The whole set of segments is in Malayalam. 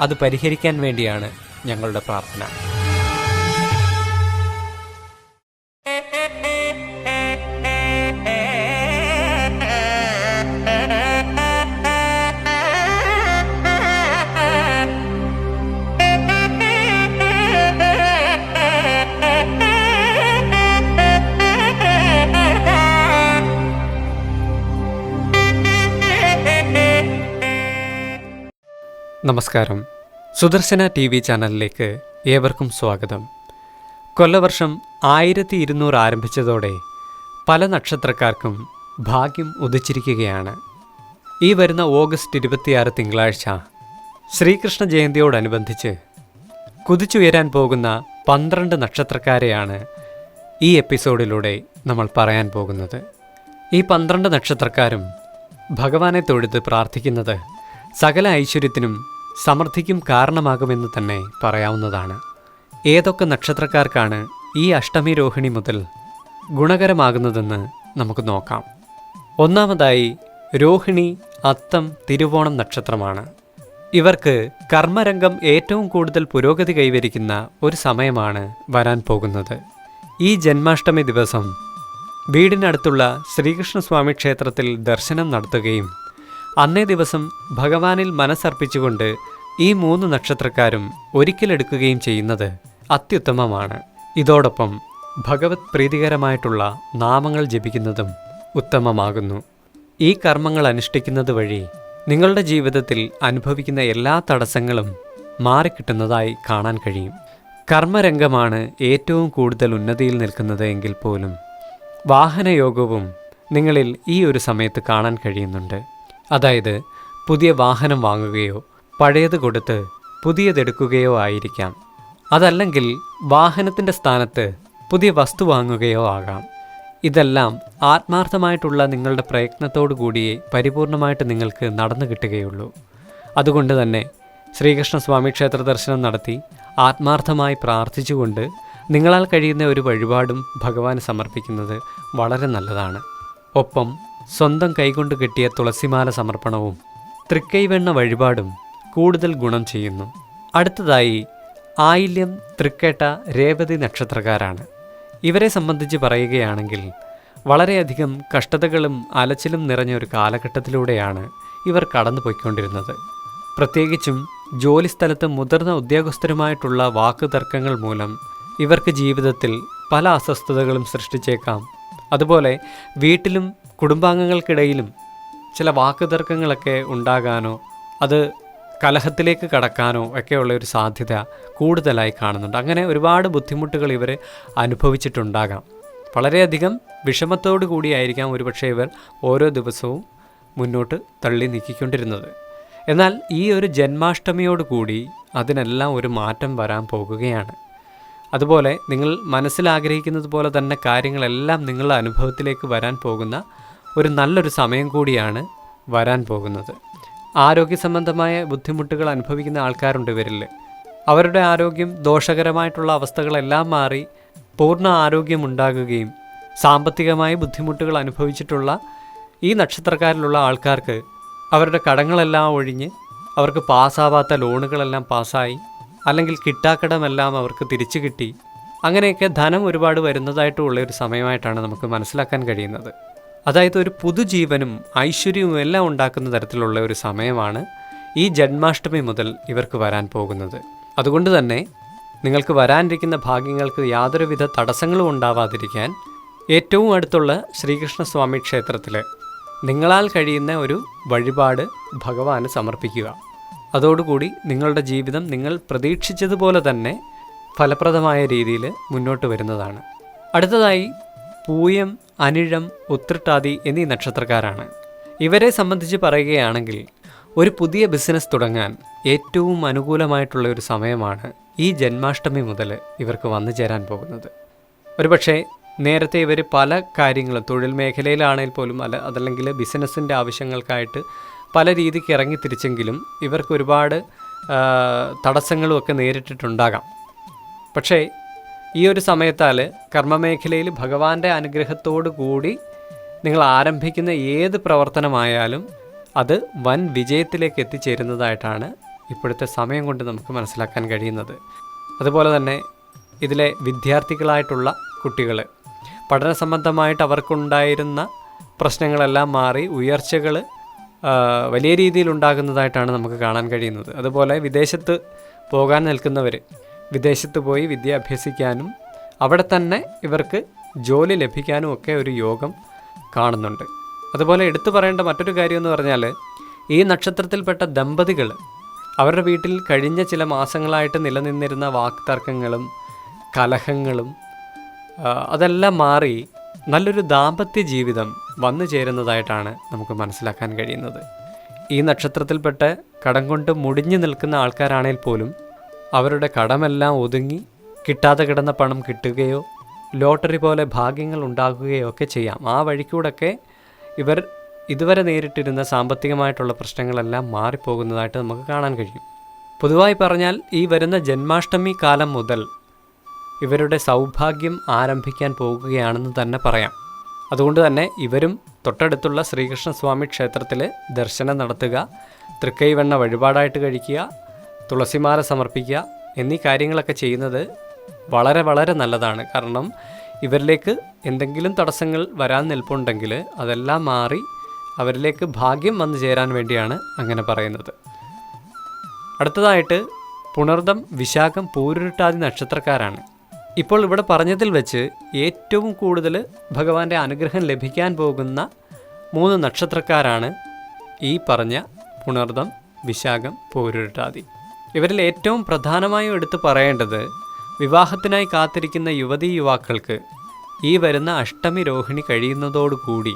അത് പരിഹരിക്കാൻ വേണ്ടിയാണ് ഞങ്ങളുടെ പ്രാർത്ഥന. നമസ്കാരം. സുദർശന ടി വി ചാനലിലേക്ക് ഏവർക്കും സ്വാഗതം. കൊല്ലവർഷം ആയിരത്തി ഇരുന്നൂറ് ആരംഭിച്ചതോടെ പല നക്ഷത്രക്കാർക്കും ഭാഗ്യം ഉദിച്ചിരിക്കുകയാണ്. ഈ വരുന്ന ഓഗസ്റ്റ് ഇരുപത്തിയാറ് തിങ്കളാഴ്ച ശ്രീകൃഷ്ണ ജയന്തിയോടനുബന്ധിച്ച് കുതിച്ചുയരാൻ പോകുന്ന പന്ത്രണ്ട് നക്ഷത്രക്കാരെയാണ് ഈ എപ്പിസോഡിലൂടെ നമ്മൾ പറയാൻ പോകുന്നത്. ഈ പന്ത്രണ്ട് നക്ഷത്രക്കാരും ഭഗവാനെ തൊഴുത് പ്രാർത്ഥിക്കുന്നത് സകല ഐശ്വര്യത്തിനും സമൃദ്ധിക്കും കാരണമാകുമെന്ന് തന്നെ പറയാവുന്നതാണ്. ഏതൊക്കെ നക്ഷത്രക്കാർക്കാണ് ഈ അഷ്ടമി രോഹിണി മുതൽ ഗുണകരമാകുന്നതെന്ന് നമുക്ക് നോക്കാം. ഒന്നാമതായി രോഹിണി അത്തം തിരുവോണം നക്ഷത്രമാണ്. ഇവർക്ക് കർമ്മരംഗം ഏറ്റവും കൂടുതൽ പുരോഗതി കൈവരിക്കുന്ന ഒരു സമയമാണ് വരാൻ പോകുന്നത്. ഈ ജന്മാഷ്ടമി ദിവസം വീടിനടുത്തുള്ള ശ്രീകൃഷ്ണസ്വാമി ക്ഷേത്രത്തിൽ ദർശനം നടത്തുകയും അന്നേ ദിവസം ഭഗവാനിൽ മനസ്സർപ്പിച്ചുകൊണ്ട് ഈ മൂന്ന് നക്ഷത്രക്കാരും ഒരിക്കലെടുക്കുകയും ചെയ്യുന്നത് അത്യുത്തമമാണ്. ഇതോടൊപ്പം ഭഗവത് പ്രീതികരമായിട്ടുള്ള നാമങ്ങൾ ജപിക്കുന്നതും ഉത്തമമാകുന്നു. ഈ കർമ്മങ്ങൾ അനുഷ്ഠിക്കുന്നത് വഴി നിങ്ങളുടെ ജീവിതത്തിൽ അനുഭവിക്കുന്ന എല്ലാ തടസ്സങ്ങളും മാറിക്കിട്ടുന്നതായി കാണാൻ കഴിയും. കർമ്മരംഗമാണ് ഏറ്റവും കൂടുതൽ ഉന്നതിയിൽ നിൽക്കുന്നത് എങ്കിൽ പോലും വാഹനയോഗവും നിങ്ങളിൽ ഈ ഒരു സമയത്ത് കാണാൻ കഴിയുന്നുണ്ട്. അതായത് പുതിയ വാഹനം വാങ്ങുകയോ പഴയത് കൊടുത്ത് പുതിയതെടുക്കുകയോ ആയിരിക്കാം. അതല്ലെങ്കിൽ വാഹനത്തിന്റെ സ്ഥാനത്ത് പുതിയ വസ്തു വാങ്ങുകയോ ആകാം. ഇതെല്ലാം ആത്മാർത്ഥമായിട്ടുള്ള നിങ്ങളുടെ പ്രയത്നത്തോടു കൂടിയേ പരിപൂർണമായിട്ട് നിങ്ങൾക്ക് നടന്നു കിട്ടുകയുള്ളൂ. അതുകൊണ്ട് തന്നെ ശ്രീകൃഷ്ണസ്വാമി ക്ഷേത്ര ദർശനം നടത്തി ആത്മാർത്ഥമായി പ്രാർത്ഥിച്ചുകൊണ്ട് നിങ്ങളാൽ കഴിയുന്ന ഒരു വഴിപാടും ഭഗവാന് സമർപ്പിക്കുന്നത് വളരെ നല്ലതാണ്. ഒപ്പം സ്വന്തം കൈകൊണ്ട് കിട്ടിയ തുളസിമാല സമർപ്പണവും തൃക്കൈവെണ്ണ വഴിപാടും കൂടുതൽ ഗുണം ചെയ്യുന്നു. അടുത്തതായി ആയില്യം തൃക്കേട്ട രേവതി നക്ഷത്രക്കാരാണ്. ഇവരെ സംബന്ധിച്ച് പറയുകയാണെങ്കിൽ വളരെയധികം കഷ്ടതകളും അലച്ചിലും നിറഞ്ഞ ഒരു കാലഘട്ടത്തിലൂടെയാണ് ഇവർ കടന്നു പോയിക്കൊണ്ടിരുന്നത് പ്രത്യേകിച്ചും ജോലിസ്ഥലത്ത് മുതിർന്ന ഉദ്യോഗസ്ഥരുമായിട്ടുള്ള വാക്കുതർക്കങ്ങൾ മൂലം ഇവർക്ക് ജീവിതത്തിൽ പല അസ്വസ്ഥതകളും സൃഷ്ടിച്ചേക്കാം. അതുപോലെ വീട്ടിലും കുടുംബാംഗങ്ങൾക്കിടയിലും ചില വാക്കുതർക്കങ്ങളൊക്കെ ഉണ്ടാകാനോ അത് കലഹത്തിലേക്ക് കടക്കാനോ ഒക്കെയുള്ള ഒരു സാധ്യത കൂടുതലായി കാണുന്നുണ്ട്. അങ്ങനെ ഒരുപാട് ബുദ്ധിമുട്ടുകൾ ഇവർ അനുഭവിച്ചിട്ടുണ്ടാകാം. വളരെയധികം വിഷമത്തോടു കൂടിയായിരിക്കാം ഒരുപക്ഷെ ഇവർ ഓരോ ദിവസവും മുന്നോട്ട് തള്ളി നീക്കിക്കൊണ്ടിരുന്നത്. എന്നാൽ ഈ ഒരു ജന്മാഷ്ടമിയോടുകൂടി അതിനെല്ലാം ഒരു മാറ്റം വരാൻ പോകുകയാണ്. അതുപോലെ നിങ്ങൾ മനസ്സിലാഗ്രഹിക്കുന്നത് പോലെ തന്നെ കാര്യങ്ങളെല്ലാം നിങ്ങളുടെ അനുഭവത്തിലേക്ക് വരാൻ പോകുന്ന ഒരു നല്ലൊരു സമയം കൂടിയാണ് വരാൻ പോകുന്നത്. ആരോഗ്യ സംബന്ധമായ ബുദ്ധിമുട്ടുകൾ അനുഭവിക്കുന്ന ആൾക്കാരുണ്ട് ഇവരിൽ. അവരുടെ ആരോഗ്യം ദോഷകരമായിട്ടുള്ള അവസ്ഥകളെല്ലാം മാറി പൂർണ ആരോഗ്യമുണ്ടാകുകയും സാമ്പത്തികമായ ബുദ്ധിമുട്ടുകൾ അനുഭവിച്ചിട്ടുള്ള ഈ നക്ഷത്രക്കാരിലുള്ള ആൾക്കാർക്ക് അവരുടെ കടങ്ങളെല്ലാം ഒഴിഞ്ഞ് അവർക്ക് പാസ്സാവാത്ത ലോണുകളെല്ലാം പാസ്സായി അല്ലെങ്കിൽ കിട്ടാക്കടമെല്ലാം അവർക്ക് തിരിച്ചു കിട്ടി. അങ്ങനെയൊക്കെ ധനം ഒരുപാട് വരുന്നതായിട്ടുള്ള ഒരു സമയമായിട്ടാണ് നമുക്ക് മനസ്സിലാക്കാൻ കഴിയുന്നത്. അതായത് ഒരു പുതുജീവനും ഐശ്വര്യവും എല്ലാം ഉണ്ടാക്കുന്ന തരത്തിലുള്ള ഒരു സമയമാണ് ഈ ജന്മാഷ്ടമി മുതൽ ഇവർക്ക് വരാൻ പോകുന്നത്. അതുകൊണ്ട് തന്നെ നിങ്ങൾക്ക് വരാനിരിക്കുന്ന ഭാഗ്യങ്ങൾക്ക് യാതൊരുവിധ തടസ്സങ്ങളും ഉണ്ടാവാതിരിക്കാൻ ഏറ്റവും അടുത്തുള്ള ശ്രീകൃഷ്ണസ്വാമി ക്ഷേത്രത്തിൽ നിങ്ങളാൽ കഴിയുന്ന ഒരു വഴിപാട് ഭഗവാന് സമർപ്പിക്കുക. അതോടുകൂടി നിങ്ങളുടെ ജീവിതം നിങ്ങൾ പ്രതീക്ഷിച്ചതുപോലെ തന്നെ ഫലപ്രദമായ രീതിയിൽ മുന്നോട്ട് വരുന്നതാണ്. അടുത്തതായി പൂയം അനിഴം ഉത്രട്ടാതി എന്നീ നക്ഷത്രക്കാരാണ്. ഇവരെ സംബന്ധിച്ച് പറയുകയാണെങ്കിൽ ഒരു പുതിയ ബിസിനസ് തുടങ്ങാൻ ഏറ്റവും അനുകൂലമായിട്ടുള്ള ഒരു സമയമാണ് ഈ ജന്മാഷ്ടമി മുതൽ ഇവർക്ക് വന്നു ചേരാൻ പോകുന്നത്. ഒരുപക്ഷെ നേരത്തെ ഇവർ പല കാര്യങ്ങളും തൊഴിൽ മേഖലയിലാണെങ്കിൽ പോലും അല്ല അതല്ലെങ്കിൽ ബിസിനസ്സിന്റെ ആവശ്യങ്ങൾക്കായിട്ട് പല രീതിക്ക് ഇറങ്ങി തിരിച്ചെങ്കിലും ഇവർക്ക് ഒരുപാട് തടസ്സങ്ങളുമൊക്കെ തടസ്സങ്ങളും നേരിട്ടിട്ടുണ്ടാകാം. പക്ഷേ ഈ ഒരു സമയത്താൽ കർമ്മമേഖലയിൽ ഭഗവാന്റെ അനുഗ്രഹത്തോടു കൂടി നിങ്ങൾ ആരംഭിക്കുന്ന ഏത് പ്രവർത്തനമായാലും അത് വൻ വിജയത്തിലേക്ക് എത്തിച്ചേരുന്നതായിട്ടാണ് ഇപ്പോഴത്തെ സമയം കൊണ്ട് നമുക്ക് മനസ്സിലാക്കാൻ കഴിയുന്നത്. അതുപോലെ തന്നെ ഇതിലെ വിദ്യാർത്ഥികളായിട്ടുള്ള കുട്ടികൾ പഠന സംബന്ധമായിട്ട് അവർക്കുണ്ടായിരുന്ന പ്രശ്നങ്ങളെല്ലാം മാറി ഉയർച്ചകൾ വലിയ രീതിയിൽ ഉണ്ടാകുന്നതായിട്ടാണ് നമുക്ക് കാണാൻ കഴിയുന്നത്. അതുപോലെ വിദേശത്ത് പോകാൻ നിൽക്കുന്നവർ വിദേശത്ത് പോയി വിദ്യ അഭ്യസിക്കാനും അവിടെ തന്നെ ഇവർക്ക് ജോലി ലഭിക്കാനും ഒക്കെ ഒരു യോഗം കാണുന്നുണ്ട്. അതുപോലെ എടുത്തു പറയേണ്ട മറ്റൊരു കാര്യം എന്ന് പറഞ്ഞാൽ ഈ നക്ഷത്രത്തിൽപ്പെട്ട ദമ്പതികൾ അവരുടെ വീട്ടിൽ കഴിഞ്ഞ ചില മാസങ്ങളായിട്ട് നിലനിന്നിരുന്ന വാക്തർക്കങ്ങളും കലഹങ്ങളും അതെല്ലാം മാറി നല്ലൊരു ദാമ്പത്യ ജീവിതം വന്നു ചേരുന്നതായിട്ടാണ് നമുക്ക് മനസ്സിലാക്കാൻ കഴിയുന്നത്. ഈ നക്ഷത്രത്തിൽപ്പെട്ട് കടം കൊണ്ട് മുടിഞ്ഞു നിൽക്കുന്ന ആൾക്കാരാണെങ്കിൽ പോലും അവരുടെ കടമെല്ലാം ഒതുങ്ങി കിട്ടാതെ കിടന്ന പണം കിട്ടുകയോ ലോട്ടറി പോലെ ഭാഗ്യങ്ങൾ ഉണ്ടാകുകയോ ഒക്കെ ചെയ്യാം. ആ വഴിക്കൂടൊക്കെ ഇവർ ഇതുവരെ നേരിട്ടിരുന്ന സാമ്പത്തികമായിട്ടുള്ള പ്രശ്നങ്ങളെല്ലാം മാറിപ്പോകുന്നതായിട്ട് നമുക്ക് കാണാൻ കഴിയും. പൊതുവായി പറഞ്ഞാൽ ഈ വരുന്ന ജന്മാഷ്ടമി കാലം മുതൽ ഇവരുടെ സൗഭാഗ്യം ആരംഭിക്കാൻ പോകുകയാണെന്ന് തന്നെ പറയാം. അതുകൊണ്ട് തന്നെ ഇവരും തൊട്ടടുത്തുള്ള ശ്രീകൃഷ്ണസ്വാമി ക്ഷേത്രത്തിൽ ദർശനം നടത്തുക തൃക്കൈവെണ്ണ വഴിപാടായിട്ട് കഴിക്കുക തുളസിമാല സമർപ്പിക്കുക എന്നീ കാര്യങ്ങളൊക്കെ ചെയ്യുന്നത് വളരെ വളരെ നല്ലതാണ്. കാരണം ഇവരിലേക്ക് എന്തെങ്കിലും തടസ്സങ്ങൾ വരാൻ നിൽപ്പുണ്ടെങ്കിൽ അതെല്ലാം മാറി അവരിലേക്ക് ഭാഗ്യം വന്നു ചേരാൻ വേണ്ടിയാണ് അങ്ങനെ പറയുന്നത്. അടുത്തതായിട്ട് പുണർദം വിശാഖം പൂരുരുട്ടാതി നക്ഷത്രക്കാരാണ്. ഇപ്പോൾ ഇവിടെ പറഞ്ഞതിൽ വെച്ച് ഏറ്റവും കൂടുതൽ ഭഗവാന്റെ അനുഗ്രഹം ലഭിക്കാൻ പോകുന്ന മൂന്ന് നക്ഷത്രക്കാരാണ് ഈ പറഞ്ഞ പുണർദം വിശാഖം പൂരുരുട്ടാതി. ഇവരിൽ ഏറ്റവും പ്രധാനമായും എടുത്തു പറയേണ്ടത് വിവാഹത്തിനായി കാത്തിരിക്കുന്ന യുവതീ യുവാക്കൾക്ക് ഈ വരുന്ന അഷ്ടമി രോഹിണി കഴിയുന്നതോടുകൂടി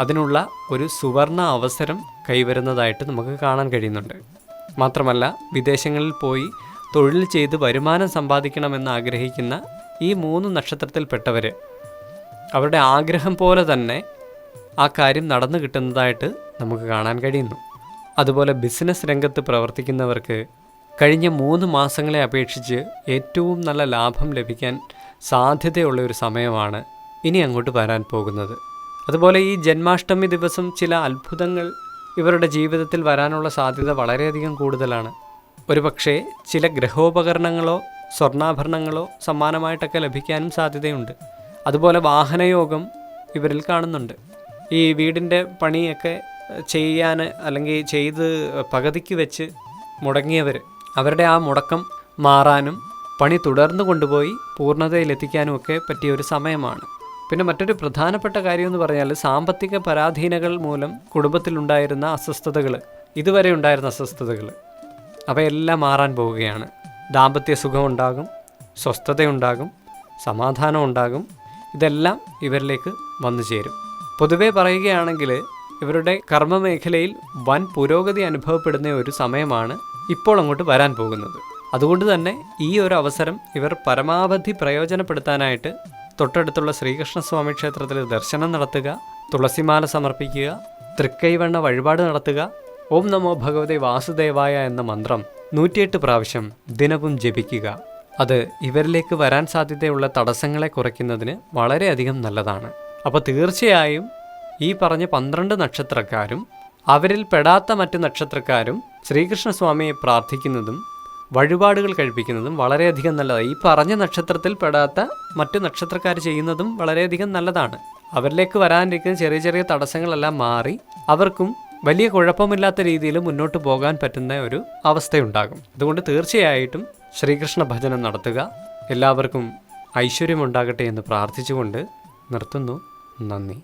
അതിനുള്ള ഒരു സുവർണ അവസരം കൈവരുന്നതായിട്ട് നമുക്ക് കാണാൻ കഴിയുന്നുണ്ട്. മാത്രമല്ല വിദേശങ്ങളിൽ പോയി തൊഴിൽ ചെയ്ത് വരുമാനം സമ്പാദിക്കണമെന്ന് ആഗ്രഹിക്കുന്ന ഈ മൂന്ന് നക്ഷത്രത്തിൽപ്പെട്ടവർ അവരുടെ ആഗ്രഹം പോലെ തന്നെ ആ കാര്യം നടന്നു കിട്ടുന്നതായിട്ട് നമുക്ക് കാണാൻ കഴിയുന്നു. അതുപോലെ ബിസിനസ് രംഗത്ത് പ്രവർത്തിക്കുന്നവർക്ക് കഴിഞ്ഞ മൂന്ന് മാസങ്ങളെ അപേക്ഷിച്ച് ഏറ്റവും നല്ല ലാഭം ലഭിക്കാൻ സാധ്യതയുള്ള ഒരു സമയമാണ് ഇനി അങ്ങോട്ട് വരാൻ പോകുന്നത്. അതുപോലെ ഈ ജന്മാഷ്ടമി ദിവസം ചില അത്ഭുതങ്ങൾ ഇവരുടെ ജീവിതത്തിൽ വരാനുള്ള സാധ്യത വളരെയധികം കൂടുതലാണ്. ഒരുപക്ഷെ ചില ഗ്രഹോപകരണങ്ങളോ സ്വർണാഭരണങ്ങളോ സമ്മാനമായിട്ടൊക്കെ ലഭിക്കാനും സാധ്യതയുണ്ട്. അതുപോലെ വാഹനയോഗം ഇവരിൽ കാണുന്നുണ്ട്. ഈ വീടിന്റെ പണിയൊക്കെ ചെയ്യാൻ അല്ലെങ്കിൽ ചെയ്ത് പകുതിക്ക് വെച്ച് മുടങ്ങിയവർ അവരുടെ ആ മുടക്കം മാറാനും പണി തുടർന്നു കൊണ്ടുപോയി പൂർണതയിലെത്തിക്കാനും ഒക്കെ പറ്റിയ ഒരു സമയമാണ്. പിന്നെ മറ്റൊരു പ്രധാനപ്പെട്ട കാര്യം എന്ന് പറഞ്ഞാൽ സാമ്പത്തിക പരാധീനകൾ മൂലം കുടുംബത്തിലുണ്ടായിരുന്ന അസ്വസ്ഥതകൾ ഇതുവരെ ഉണ്ടായിരുന്ന അസ്വസ്ഥതകൾ അവയെല്ലാം മാറാൻ പോവുകയാണ്. ദാമ്പത്യ സുഖം ഉണ്ടാകും സ്വസ്ഥതയുണ്ടാകും സമാധാനം ഉണ്ടാകും ഇതെല്ലാം ഇവരിലേക്ക് വന്നു ചേരും. പൊതുവേ പറയുകയാണെങ്കിൽ ഇവരുടെ കർമ്മമേഖലയിൽ വൻ പുരോഗതി അനുഭവപ്പെടുന്ന ഒരു സമയമാണ് ഇപ്പോൾ അങ്ങോട്ട് വരാൻ പോകുന്നത്. അതുകൊണ്ട് തന്നെ ഈ ഒരു അവസരം ഇവർ പരമാവധി പ്രയോജനപ്പെടുത്താനായിട്ട് തൊട്ടടുത്തുള്ള ശ്രീകൃഷ്ണസ്വാമി ക്ഷേത്രത്തിൽ ദർശനം നടത്തുക തുളസിമാല സമർപ്പിക്കുക തൃക്കൈവണ്ണ വഴിപാട് നടത്തുക ഓം നമോ ഭഗവതി വാസുദേവായ എന്ന മന്ത്രം നൂറ്റിയെട്ട് പ്രാവശ്യം ദിനവും ജപിക്കുക. അത് ഇവരിലേക്ക് വരാൻ സാധ്യതയുള്ള തടസ്സങ്ങളെ കുറയ്ക്കുന്നതിന് വളരെയധികം നല്ലതാണ്. അപ്പോൾ തീർച്ചയായും ഈ പറഞ്ഞ പന്ത്രണ്ട് നക്ഷത്രക്കാരും അവരിൽ പെടാത്ത മറ്റ് നക്ഷത്രക്കാരും ശ്രീകൃഷ്ണസ്വാമിയെ പ്രാർത്ഥിക്കുന്നതും വഴിപാടുകൾ കഴിപ്പിക്കുന്നതും വളരെയധികം നല്ലതാണ്. ഈ പറഞ്ഞ നക്ഷത്രത്തിൽ പെടാത്ത മറ്റു നക്ഷത്രക്കാർ ചെയ്യുന്നതും വളരെയധികം നല്ലതാണ്. അവരിലേക്ക് വരാനിരിക്കുന്ന ചെറിയ ചെറിയ തടസ്സങ്ങളെല്ലാം മാറി അവർക്കും വലിയ കുഴപ്പമില്ലാത്ത രീതിയിൽ മുന്നോട്ട് പോകാൻ പറ്റുന്ന ഒരു അവസ്ഥയുണ്ടാകും. അതുകൊണ്ട് തീർച്ചയായിട്ടും ശ്രീകൃഷ്ണ ഭജനം നടത്തുക. എല്ലാവർക്കും ഐശ്വര്യമുണ്ടാകട്ടെ എന്ന് പ്രാർത്ഥിച്ചുകൊണ്ട് നിർത്തുന്നു. നന്ദി.